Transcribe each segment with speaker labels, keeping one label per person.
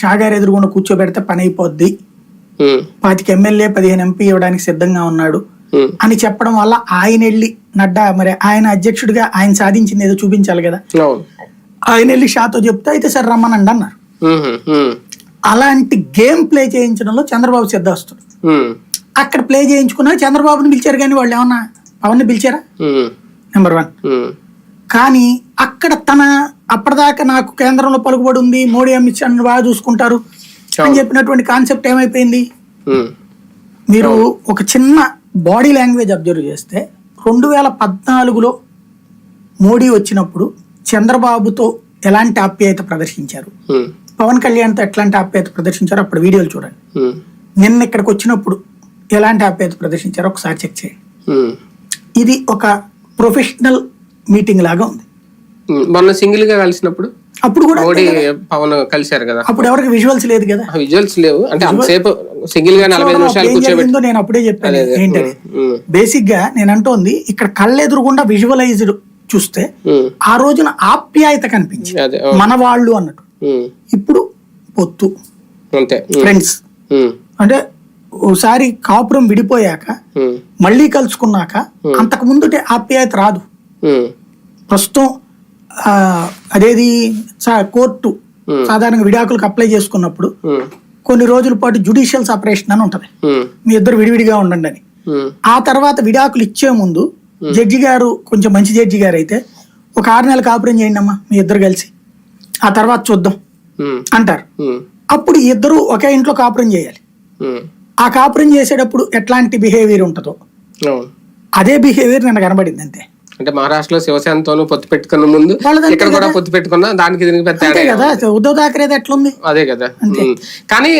Speaker 1: షా గారు ఎదురుగుండా కూర్చోబెడితే పని అయిపోద్ది పాతికి ఎమ్మెల్యే పదిహేను ఎంపీ ఇవ్వడానికి సిద్ధంగా ఉన్నాడు. అని చెప్పడం వల్ల ఆయన వెళ్ళి నడ్డా మరి ఆయన అధ్యక్షుడిగా ఆయన సాధించింది ఏదో చూపించాలి కదా. ఆయన వెళ్ళి షాతో చెప్తే అయితే సరే రమ్మనండి అన్నారు. అలాంటి గేమ్ ప్లే చేయించడంలో చంద్రబాబు సిద్ధవస్తుడు
Speaker 2: ఉమ్,
Speaker 1: అక్కడ ప్లే చేయించుకున్నారు. చంద్రబాబుని పిలిచారు కానీ వాళ్ళు ఏమన్నా పవన్ని పిలిచారా? నెంబర్ వన్ కానీ అక్కడ తన అప్పటిదాకా నాకు కేంద్రంలో పలుకుబడి ఉంది. మోడీ అమిత్ షా బాగా చూసుకుంటారు అని చెప్పినటువంటి కాన్సెప్ట్ ఏమైపోయింది? మీరు ఒక చిన్న బాడీ లాంగ్వేజ్ అబ్జర్వ్ చేస్తే రెండు వేల పద్నాలుగులో మోడీ వచ్చినప్పుడు చంద్రబాబుతో ఎలాంటి ఆప్యాయత ప్రదర్శించారు? పవన్ కళ్యాణ్తో ఎట్లాంటి ఆప్యాయత ప్రదర్శించారో అప్పుడు వీడియోలు చూడండి. నిన్న ఇక్కడికి వచ్చినప్పుడు ఎలాంటి ఆప్యాయత ప్రదర్శించారో ఒకసారి చెక్ చేయండి. ఇది ఒక ప్రొఫెషనల్ మీటింగ్ లాగా ఉంది.
Speaker 2: మొన్న సింగిల్గా కలిసినప్పుడు
Speaker 1: అప్పుడు కూడా
Speaker 2: మోడీ పవన్ కలిశారు కదా.
Speaker 1: అప్పుడు ఎవరికి విజువల్స్ లేదు కదా?
Speaker 2: విజువల్స్ లేవు. అంటే అంతసేపు సింగిల్గా నలభై నిమిషాలు
Speaker 1: ఏం
Speaker 2: కూర్చోబెట్టి
Speaker 1: జరిగిందో నేను అప్పుడే చెప్పాను.
Speaker 2: ఉమ్,
Speaker 1: బేసిక్గా నేను అంటోంది ఇక్కడ కళ్ళెదురుగుండా విజువలైజ్డ్ చూస్తే ఆ రోజున ఆప్యాయత కనిపించింది. మన వాళ్ళు అన్నట్టు. ఇప్పుడు పొత్తు. ఫ్రెండ్స్ అంటే ఓసారి కాపురం విడిపోయాక మళ్ళీ కలుసుకున్నాక అంతకు ముందుటే ఆప్యాయత రాదు. ప్రస్తుతం అదేది కోర్టు సాధారణంగా విడాకులకు అప్లై చేసుకున్నప్పుడు కొన్ని రోజుల పాటు జుడిషియల్ సపరేషన్ అని ఉంటది. మీ ఇద్దరు విడివిడిగా ఉండండి అని. ఆ తర్వాత విడాకులు ఇచ్చే ముందు జడ్జి గారు కొంచెం మంచి జడ్జి గారు అయితే ఒక ఆరు నెలలు కాపురం చేయండి అమ్మా మీ ఇద్దరు కలిసి. ఆ తర్వాత చూద్దాం అంటారు. అప్పుడు ఇద్దరు ఒకే ఇంట్లో కాపురం చేయాలి. ఆ కాపురం చేసేటప్పుడు ఎట్లాంటి బిహేవియర్ ఉంటుందో అదే బిహేవియర్ నిన్న కనబడింది అంతే.
Speaker 2: అంటే మహారాష్ట్రలో శివసేనతోనూ పొత్తు పెట్టుకున్న ముందు ఇక్కడ కూడా పొత్తు పెట్టుకున్నా దానికి దీనికి పెద్ద
Speaker 1: కదా? ఉద్ధవ్ ఎట్లుంది?
Speaker 2: అదే కదా. కానీ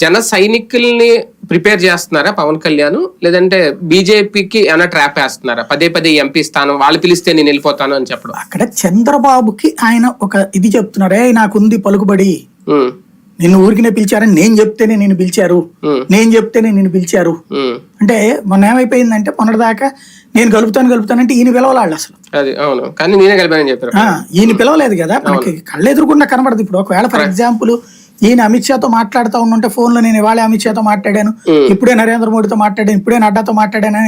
Speaker 2: జన సైనికుల్ని ప్రిపేర్ చేస్తున్నారా పవన్ కళ్యాణ్? లేదంటే బీజేపీకి ఏమైనా ట్రాప్ వేస్తున్నారా? పదే పదే ఎంపీ స్థానం వాళ్ళు పిలిస్తే నేను వెళ్ళిపోతాను అని చెప్పడం.
Speaker 1: అక్కడ చంద్రబాబుకి ఆయన ఒక ఇది చెప్తున్నారే నాకుంది పలుకుబడి. నిన్ను ఊరికినే పిలిచారని నేను చెప్తేనే నేను పిలిచారు. నేను చెప్తేనే నేను పిలిచారు. అంటే మొన్న ఏమైపోయిందంటే మొన్నటిదాకా నేను కలుపుతాను కలుపుతానంటే ఈయన పిలవలాళ్ళు అసలు.
Speaker 2: అది అవును. కానీ నేనే కలిపానని చెప్పారు.
Speaker 1: ఈయన పిలవలేదు కదా. మనకి కళ్ళెదురుకుండా కనబడదు ఇప్పుడు. ఒకవేళ ఫర్ ఎగ్జాంపుల్ ఈయన అమిత్ షాతో మాట్లాడుతూ ఉంటే ఫోన్లో నేను ఇవాళ అమిత్ షాతో మాట్లాడాను. ఇప్పుడే నరేంద్ర మోడీతో మాట్లాడాను ఇప్పుడే నడ్డాతో మాట్లాడాను